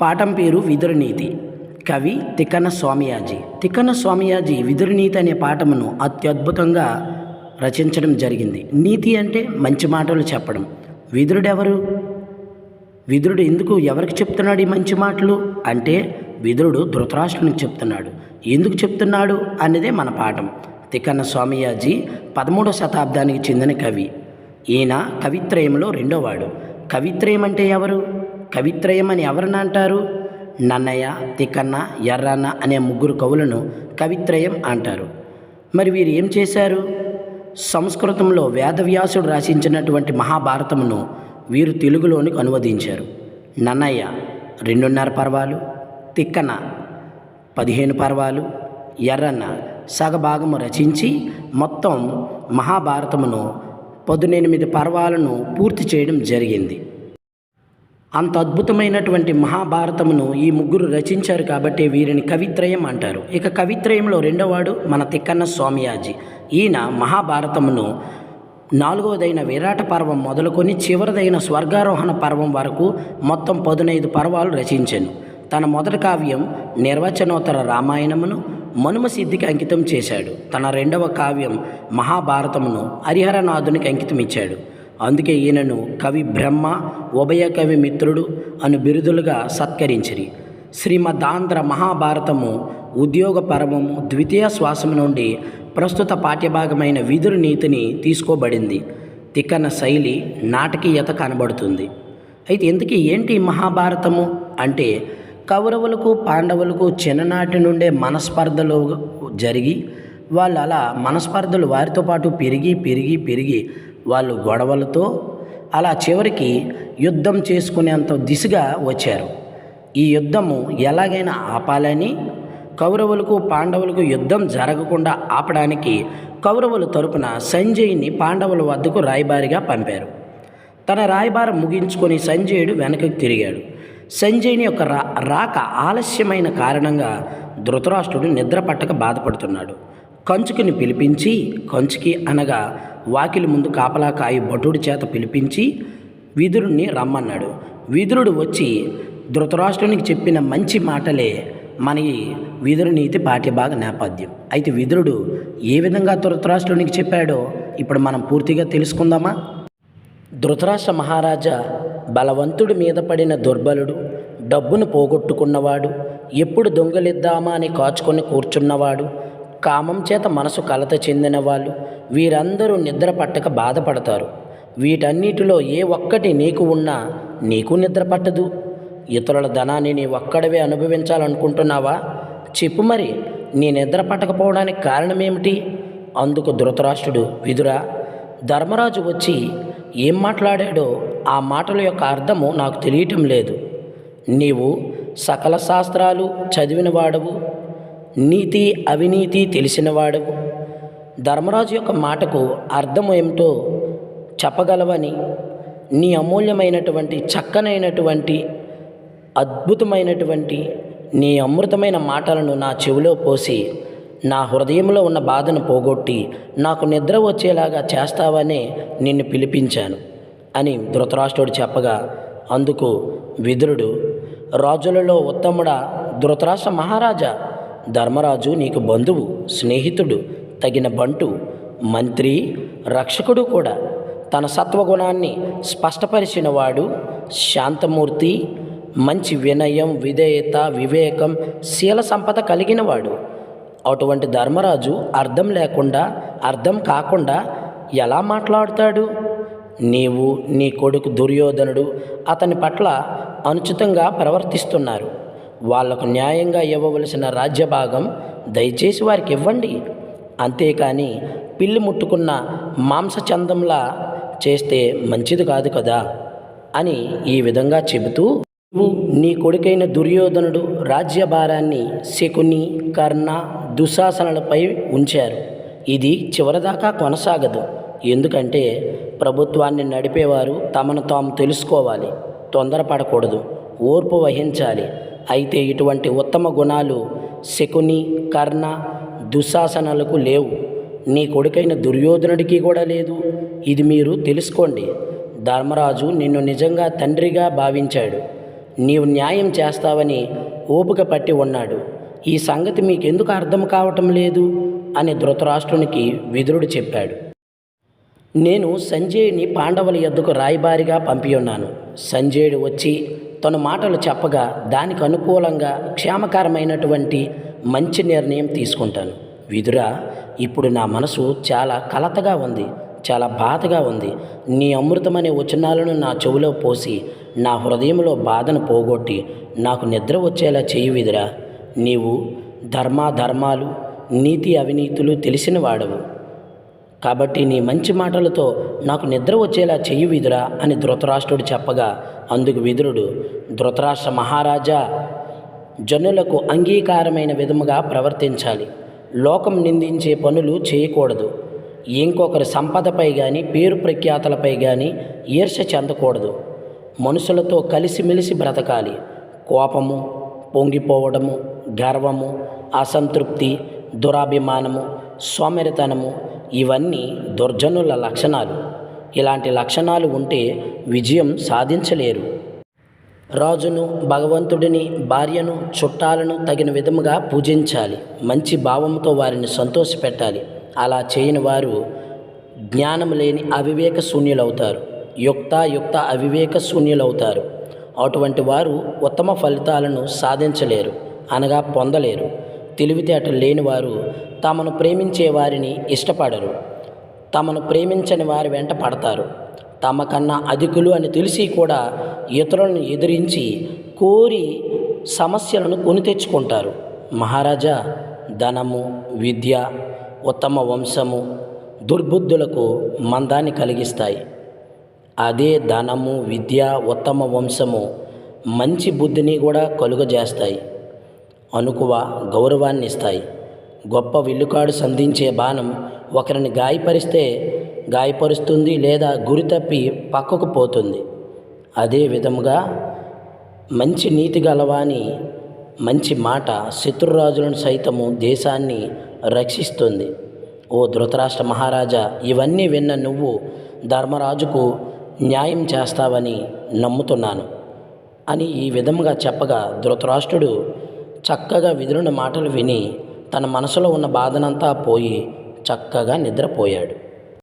పాఠం పేరు విదురనీతి. కవి తికన స్వామియాజీ. తికన స్వామియాజీ విదురనీతి అనే పాఠమును అత్యద్భుతంగా రచించడం జరిగింది. నీతి అంటే మంచి మాటలు చెప్పడం. విదురుడెవరు? విదురుడు ఎందుకు ఎవరికి చెప్తున్నాడు ఈ మంచి మాటలు? అంటే విదురుడు ధృతరాష్ట్రునికి చెప్తున్నాడు. ఎందుకు చెప్తున్నాడు అనేదే మన పాఠం. తిక్కన్న స్వామియాజీ పదమూడో శతాబ్దానికి చెందిన కవి. ఈయన కవిత్రయంలో రెండోవాడు. కవిత్రయం అంటే ఎవరు? కవిత్రయం అని ఎవరిని అంటారు? నన్నయ్య తిక్కన్న ఎర్రన్న అనే ముగ్గురు కవులను కవిత్రయం అంటారు. మరి వీరు ఏం చేశారు? సంస్కృతంలో వేదవ్యాసుడు రాసించినటువంటి మహాభారతమును వీరు తెలుగులోనికి అనువదించారు. నన్నయ్య రెండున్నర పర్వాలు తిక్కన పదిహేను పర్వాలు ఎర్రన్న సగభాగము రచించి మొత్తం మహాభారతమును పదునెనిమిది పర్వాలను పూర్తి చేయడం జరిగింది. అంత అద్భుతమైనటువంటి మహాభారతమును ఈ ముగ్గురు రచించారు కాబట్టి వీరిని కవిత్రయం అంటారు. ఇక కవిత్రయంలో రెండోవాడు మన తిక్కన్న స్వామియాజీ. ఈయన మహాభారతమును నాలుగవదైన విరాట పర్వం మొదలుకొని చివరిదైన స్వర్గారోహణ పర్వం వరకు మొత్తం పదునైదు పర్వాలు రచించాను. తన మొదటి కావ్యం నిర్వచనోత్తర రామాయణమును మనుమ సిద్ధికి అంకితం చేశాడు. తన రెండవ కావ్యం మహాభారతమును హరిహరనాథునికి అంకితం ఇచ్చాడు అందుకే ఈయనను కవి బ్రహ్మ ఉభయ కవి మిత్రుడు అను బిరుదులుగా సత్కరించిరి. శ్రీమదాంధ్ర మహాభారతము ఉద్యోగ పరమము ద్వితీయ శ్వాసము నుండి ప్రస్తుత పాఠ్యభాగమైన విదురు నీతిని తీసుకోబడింది. తిక్కన శైలి నాటకీయత కనబడుతుంది. అయితే ఎందుకు ఏంటి మహాభారతము? అంటే కౌరవులకు పాండవులకు చిన్ననాటి నుండే మనస్పర్ధలు జరిగి వాళ్ళు అలా మనస్పర్ధలు వారితో పాటు పెరిగి పెరిగి పెరిగి వాళ్ళు గొడవలతో అలా చివరికి యుద్ధం చేసుకునేంత దిశగా వచ్చారు. ఈ యుద్ధము ఎలాగైనా ఆపాలని కౌరవులకు పాండవులకు యుద్ధం జరగకుండా ఆపడానికి కౌరవుల తరపున సంజయ్ని పాండవుల వద్దకు రాయబారిగా పంపారు. తన రాయబారం ముగించుకొని సంజయుడు వెనక్కి తిరిగాడు. సంజయ్ని యొక్క రా రాక ఆలస్యమైన కారణంగా ధృతరాష్ట్రుడు నిద్ర పట్టక బాధపడుతున్నాడు. కంచుకిని పిలిపించి కంచుకి అనగా వాకిలి ముందు కాపలా కాయి భటుడి చేత పిలిపించి విదురుణ్ణి రమ్మన్నాడు. విదురుడు వచ్చి ధృతరాష్ట్రునికి చెప్పిన మంచి మాటలే మన ఈ నీతి పాఠ్యభాగ నేపథ్యం. అయితే విదురుడు ఏ విధంగా ధృతరాష్ట్రునికి చెప్పాడో ఇప్పుడు మనం పూర్తిగా తెలుసుకుందామా? ధృతరాష్ట్ర మహారాజా బలవంతుడి మీద పడిన దుర్బలుడు డబ్బును పోగొట్టుకున్నవాడు ఎప్పుడు దొంగలిద్దామా అని కాచుకొని కూర్చున్నవాడు కామం చేత మనసు కలత చెందిన వాళ్ళు వీరందరూ నిద్ర పట్టక బాధపడతారు. వీటన్నిటిలో ఏ ఒక్కటి నీకు ఉన్నా నీకు నిద్ర పట్టదు. ఇతరుల ధనాన్ని నీ ఒక్కడవే అనుభవించాలనుకుంటున్నావా? చెప్పు మరి నీ నిద్ర పట్టకపోవడానికి కారణమేమిటి? అందుకు ధృతరాష్ట్రుడు విదురా ధర్మరాజు వచ్చి ఏం మాట్లాడాడో ఆ మాటల యొక్క అర్థము నాకు తెలియటం లేదు. నీవు సకల శాస్త్రాలు చదివిన వాడవు నీతి అవినీతి తెలిసినవాడవు ధర్మరాజు యొక్క మాటకు అర్థం ఏమిటో చెప్పగలవని నీ అమూల్యమైనటువంటి చక్కనైనటువంటి అద్భుతమైనటువంటి నీ అమృతమైన మాటలను నా చెవిలో పోసి నా హృదయంలో ఉన్న బాధను పోగొట్టి నాకు నిద్ర వచ్చేలాగా చేస్తావనే నిన్ను పిలిపించాను అని ధృతరాష్ట్రుడు చెప్పగా అందుకు విదురుడు రాజులలో ఉత్తముడ ధృతరాష్ట్ర మహారాజా ధర్మరాజు నీకు బంధువు స్నేహితుడు తగిన బంటు మంత్రి రక్షకుడు కూడా. తన సత్వగుణాన్ని స్పష్టపరిచినవాడు శాంతమూర్తి మంచి వినయం విధేయత వివేకం శీల సంపద కలిగినవాడు. అటువంటి ధర్మరాజు అర్థం లేకుండా అర్థం కాకుండా ఎలా మాట్లాడుతాడు? నీవు నీ కొడుకు దుర్యోధనుడు అతని పట్ల అనుచితంగా ప్రవర్తిస్తున్నారు. వాళ్ళకు న్యాయంగా ఇవ్వవలసిన రాజ్యభాగం దయచేసి వారికి ఇవ్వండి. అంతేకాని పిల్లి ముట్టుకున్న మాంసచందంలా చేస్తే మంచిది కాదు కదా అని ఈ విధంగా చెబుతూ నువ్వు నీ కొడుకైన దుర్యోధనుడు రాజ్యభారాన్ని శకుని కర్ణ దుశాసనలపై ఉంచారు. ఇది చివరిదాకా కొనసాగదు. ఎందుకంటే ప్రభుత్వాన్ని నడిపేవారు తమను తాము తెలుసుకోవాలి. తొందరపడకూడదు. ఓర్పు వహించాలి. అయితే ఇటువంటి ఉత్తమ గుణాలు శకుని కర్ణ దుశ్శాసనాలకు లేవు. నీ కొడుకైన దుర్యోధనుడికి కూడా లేదు. ఇది మీరు తెలుసుకోండి. ధర్మరాజు నిన్ను నిజంగా తండ్రిగా భావించాడు. నీవు న్యాయం చేస్తావని ఓపిక పట్టి ఉన్నాడు. ఈ సంగతి మీకెందుకు అర్థం కావటం లేదు? అని ధృతరాష్ట్రునికి విదురుడు చెప్పాడు. నేను సంజయుని పాండవుల యొద్దకు రాయబారిగా పంపి ఉన్నాను సంజయుడు వచ్చి తన మాటలు చెప్పగా దానికి అనుకూలంగా క్షేమకరమైనటువంటి మంచి నిర్ణయం తీసుకుంటాను. విదురా ఇప్పుడు నా మనసు చాలా కలతగా ఉంది చాలా బాధగా ఉంది. నీ అమృతమనే వచనాలను నా చెవిలో పోసి నా హృదయంలో బాధను పోగొట్టి నాకు నిద్ర వచ్చేలా చేయి విదురా. నీవు ధర్మాధర్మాలు నీతి అవినీతులు తెలిసిన వాడవు. కాబట్టి నీ మంచి మాటలతో నాకు నిద్ర వచ్చేలా చెయ్యి విదురా అని ధృతరాష్ట్రుడు చెప్పగా అందుకు విదురుడు ధృతరాష్ట్ర మహారాజా జనులకు అంగీకారమైన విధముగా ప్రవర్తించాలి. లోకం నిందించే పనులు చేయకూడదు. ఇంకొకరి సంపదపై కానీ పేరు ప్రఖ్యాతలపై కానీ ఈర్ష చెందకూడదు. మనుషులతో కలిసిమెలిసి బ్రతకాలి. కోపము పొంగిపోవడము గర్వము అసంతృప్తి దురాభిమానము సోమరితనము ఇవన్నీ దుర్జనుల లక్షణాలు. ఇలాంటి లక్షణాలు ఉంటే విజయం సాధించలేరు. రాజును భగవంతుడిని భార్యను చుట్టాలను తగిన విధముగా పూజించాలి. మంచి భావంతో వారిని సంతోషపెట్టాలి. అలా చేయని వారు జ్ఞానం లేని అవివేక శూన్యులవుతారు. యుక్త యుక్త అవివేక శూన్యులవుతారు. అటువంటి వారు ఉత్తమ ఫలితాలను సాధించలేరు. అనగా పొందలేరు. తెలివితేటలు లేనివారు తమను ప్రేమించే వారిని ఇష్టపడరు. తమను ప్రేమించని వారి వెంట పడతారు. తమ కన్నా అధికులు అని తెలిసి కూడా ఇతరులను ఎదిరించి కోరి సమస్యలను కొని తెచ్చుకుంటారు. మహారాజా ధనము విద్య ఉత్తమ వంశము దుర్బుద్ధులకు మందాన్ని కలిగిస్తాయి. అదే ధనము విద్య ఉత్తమ వంశము మంచి బుద్ధిని కూడా కలుగజేస్తాయి. అనుకువ గౌరవాన్ని ఇస్తాయి గొప్ప విల్లుకాడు సంధించే బాణం ఒకరిని గాయపరిస్తే గాయపరుస్తుంది లేదా గురి తప్పి పక్కకు పోతుంది. అదే విధముగా మంచి నీతి గలవాని మంచి మాట శత్రురాజులను సైతము దేశాన్ని రక్షిస్తుంది. ఓ ధృతరాష్ట్ర మహారాజా ఇవన్నీ విన్న నువ్వు ధర్మరాజుకు న్యాయం చేస్తావని నమ్ముతున్నాను. అని ఈ విధముగా చెప్పగా ధృతరాష్ట్రుడు చక్కగా విదురుని మాటలు విని తన మనసులో ఉన్న బాధనంతా పోయి చక్కగా నిద్రపోయాడు.